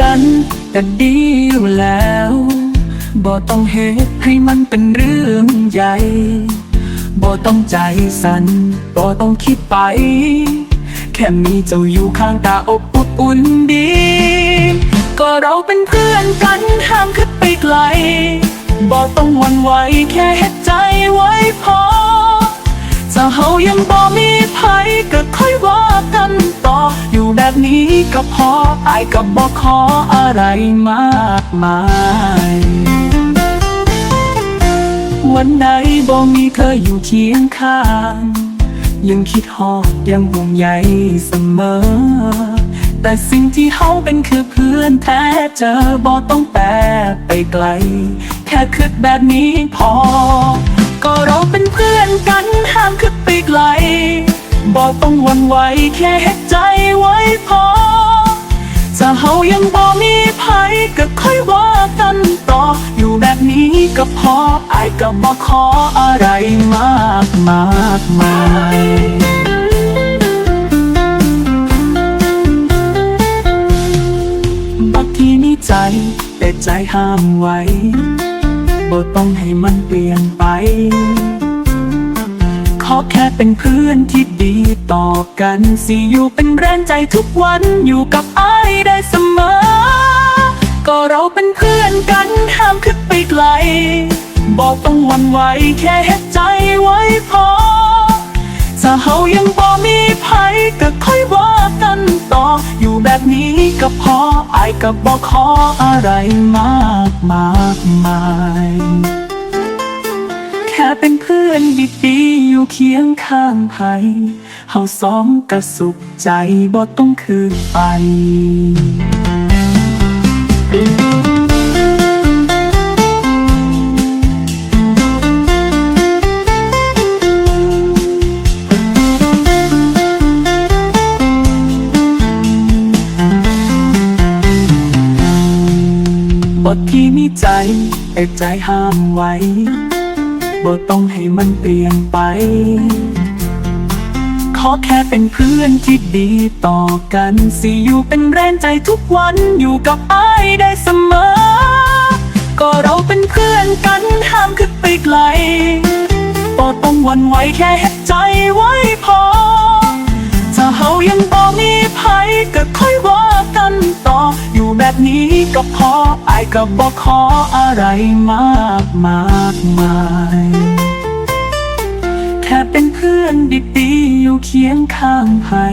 กันก็ดีอยู่แล้วบ่ต้องเหตุให้มันเป็นเรื่องใหญ่บ่ต้องใจสั่นบ่ต้องคิดไป แค่มีเจ้าอยู่ข้างตาอบอุ่นดี ก็เราเป็นเพื่อนกันห้ามคิดไปไกลบ่ต้องหวันไหวแค่เฮ็ดใจไว้พอถ้าเฮายังบ่มีภัยก็ค่อยว่ากันต่อ บนี้ก็พออายก็บ่ขออะไรมากมาย วันไหนบ่มีเธออยู่เคียงข้าง ยังคิดฮอดยังห่วงใยเสมอ แต่สิ่งที่เฮาเป็นคือเพื่อนแท้เจอบ่ต้องแปลไปไกล แค่คิดแบบนี้พอ ก็เราเป็นเพื่อนกัน ต้องหวันไหวแค่เฮ็ดใจไว้พอถ้าเฮายังบ่มีภัยก็ค่อยว่ากันต่อ อยู่แบบนี้ก็พออายก็บ่ขออะไรมากมากมายบางทีมีใจแต่ใจห้ามไว้บ่ต้องให้มันเปลี่ยนไป อแค่เป็นเพื่อนที่ดีต่อกันสิอยู่เป็นแรงใจทุกวันอยู่กับไอ้ายได้เสมอ ก็เราเป็นเพื่อนกันห้ามคิดไปไกล บอกต้องหวันไหวแค่เฮ็ดใจไว้พอถ้าเฮายังบ่มีภัยก็ค่อยว่ากันต่อ อยู่แบบนี้ก็พอไอ้ายก็บ่ขออะไรมากมากมาย ค่เป็นเพื่อนดีๆอยู่เคียงข้างใครเฮาสองก็สุขใจบ่ต้องคืนไปบทที่มีใจแต่ใจห้ามไว้ บ่ต้องให้มันเปลี่ยนไป ขอแค่เป็นเพื่อนที่ดีต่อกัน สิอยู่เป็นแรงใจทุกวันอยู่กับไอ้ายได้เสมอ ก็เราเป็นเพื่อนกันห้ามคิดไปไกลบ่ต้องหวันไหวแค่เฮ็ดใจไว้พอ ถ้าเฮายังบ่มีภัยก็ค่อยว่ากันต่ออยู่แบบ นี้ก็พอไอก็บอกขออะไรมากมากมายแค่เป็นเพื่อนดีๆอยู่เคียงข้างให้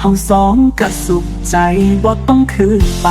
เฮาสองก็สุขใจบ่ต้องคืนไป